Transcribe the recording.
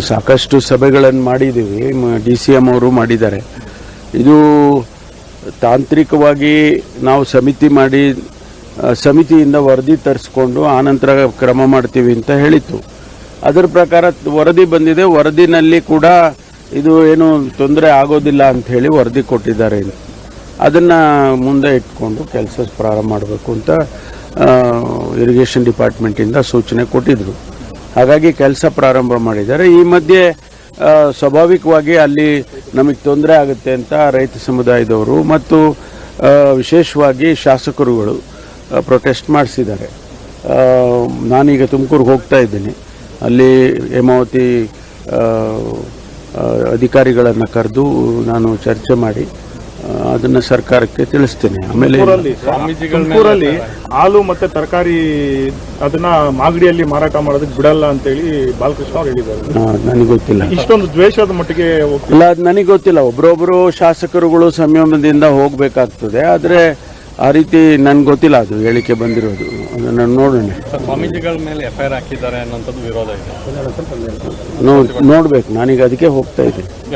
ಸಾಕಷ್ಟು ಸಭೆಗಳನ್ನು ಮಾಡಿದ್ದೀವಿ ಡಿ ಸಿ ಎಂ ಅವರು ಮಾಡಿದ್ದಾರೆ. ಇದು ತಾಂತ್ರಿಕವಾಗಿ ನಾವು ಸಮಿತಿ ಮಾಡಿ ಸಮಿತಿಯಿಂದ ವರದಿ ತರಿಸ್ಕೊಂಡು ಆನಂತರ ಕ್ರಮ ಮಾಡ್ತೀವಿ ಅಂತ ಹೇಳಿತ್ತು. ಅದರ ಪ್ರಕಾರ ವರದಿ ಬಂದಿದೆ, ವರದಿನಲ್ಲಿ ಕೂಡ ಇದು ಏನು ತೊಂದರೆ ಆಗೋದಿಲ್ಲ ಅಂತ ಹೇಳಿ ವರದಿ ಕೊಟ್ಟಿದ್ದಾರೆ. ಅದನ್ನು ಮುಂದೆ ಇಟ್ಕೊಂಡು ಕೆಲಸ ಪ್ರಾರಂಭ ಮಾಡಬೇಕು ಅಂತ ಇರಿಗೇಷನ್ ಡಿಪಾರ್ಟ್ಮೆಂಟಿಂದ ಸೂಚನೆ ಕೊಟ್ಟಿದ್ರು. ಹಾಗಾಗಿ ಕೆಲಸ ಪ್ರಾರಂಭ ಮಾಡಿದ್ದಾರೆ. ಈ ಮಧ್ಯೆ ಸ್ವಾಭಾವಿಕವಾಗಿ ಅಲ್ಲಿ ನಮಗೆ ತೊಂದರೆ ಆಗುತ್ತೆ ಅಂತ ರೈತ ಸಮುದಾಯದವರು ಮತ್ತು ವಿಶೇಷವಾಗಿ ಶಾಸಕರುಗಳು ಪ್ರೊಟೆಸ್ಟ್ ಮಾಡಿಸಿದ್ದಾರೆ. ನಾನೀಗ ತುಮಕೂರಿಗೆ ಹೋಗ್ತಾ ಇದ್ದೀನಿ. ಅಲ್ಲಿ ಹೇಮಾವತಿ ಅಧಿಕಾರಿಗಳನ್ನು ಕರೆದು ನಾನು ಚರ್ಚೆ ಮಾಡಿ ಅದನ್ನು ಸರ್ಕಾರಕ್ಕೆ ತಿಳಿಸ್ತೇನೆ. ಆಮೇಲೆ ತುಮಕೂರಲ್ಲಿ ಹಾಲು ಮತ್ತೆ ತರಕಾರಿ ಅದನ್ನ ಮಾಗಡಿಯಲ್ಲಿ ಮಾರಾಟ ಮಾಡೋದಕ್ಕೆ ಬಿಡಲ್ಲ ಅಂತೇಳಿ ಬಾಲಕೃಷ್ಣ ಅವ್ರು ಹೇಳಿದ್ದಾರೆ. ನನಗೆ ಗೊತ್ತಿಲ್ಲ. ಇಷ್ಟೊಂದು ದ್ವೇಷದ ಮಟ್ಟಿಗೆ ಇಲ್ಲ ಅದು ನನಗೆ ಗೊತ್ತಿಲ್ಲ. ಒಬ್ರೊಬ್ರು ಶಾಸಕರುಗಳು ಸಂಯಮದಿಂದ ಹೋಗ್ಬೇಕಾಗ್ತದೆ. ಆದ್ರೆ ಆ ರೀತಿ ನನ್ಗೆ ಗೊತ್ತಿಲ್ಲ ಅದು ಹೇಳಿಕೆ ಬಂದಿರೋದು. ಅದನ್ನು ನೋಡೋಣ. ಸ್ವಾಮೀಜಿಗಳ ಮೇಲೆ ಎಫ್ ಐ ಆರ್ ಹಾಕಿದ್ದಾರೆ ಅನ್ನೋಂಥದ್ದು ವಿರೋಧ ಇದೆ. ನೋಡ್ಬೇಕು. ನಾನೀಗ ಅದಕ್ಕೆ ಹೋಗ್ತಾ ಇದ್ದೀನಿ.